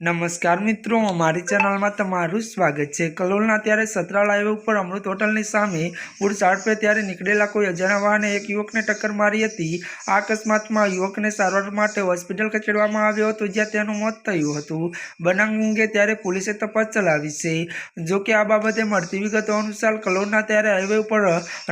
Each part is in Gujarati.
નમસ્કાર મિત્રો અમારી ચેનલમાં તમારું સ્વાગત છે. કલોલના ત્યારે સતરાલ હાઈવે ઉપર અમૃત હોટલની સામે પૂર ઝડપે ત્યારે નીકળેલા કોઈ અજાણ્યા વાહને એક યુવકને ટક્કર મારી હતી. આ અકસ્માતમાં યુવકને સારવાર માટે હોસ્પિટલ ખસેડવામાં આવ્યો હતો, જ્યાં તેનું મોત થયું હતું. બનાવ અંગે ત્યારે પોલીસે તપાસ ચલાવી છે. જો કે આ બાબતે મળતી વિગતો અનુસાર કલોલના ત્યારે હાઈવે ઉપર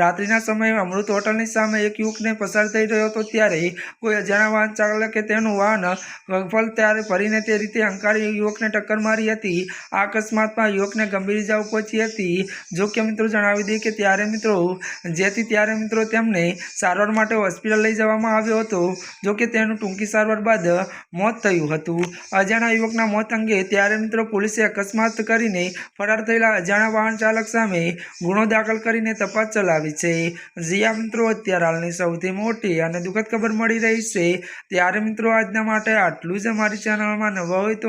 રાત્રિના સમયે અમૃત હોટલની સામે એક યુવકને પસાર થઈ રહ્યો હતો, ત્યારે કોઈ અજાણ્યા વાહન ચાલકે તેનું વાહન ગફલ ત્યારે ફરીને તે રીતે અંકારી યુવકને ટક્કર મારી હતી. આ અકસ્માતમાં યુવકને ગંભીર ઇજાઓ પહોંચી હતી. જો કે મિત્રો જણાવી દઈએ કે ત્યારે મિત્રો, જેથી ત્યારે મિત્રો તેમને સારવાર માટે હોસ્પિટલ લઈ જવામાં આવ્યો હતો. જો કે તેનું ટૂંકી સારવાર બાદ મોત થયું હતું. અજાણ્યા યુવકના મોત અંગે ત્યારે મિત્રો પોલીસે અકસ્માત કરીને ફરાર થયેલા અજાણા વાહન ચાલક સામે ગુનો દાખલ કરીને તપાસ ચલાવી છે. જીયા મિત્રો, અત્યારે હાલની સૌથી મોટી અને દુઃખદ ખબર મળી રહી છે. ત્યારે મિત્રો આજના માટે આટલું જ. અમારી ચેનલમાં નવા હોય તો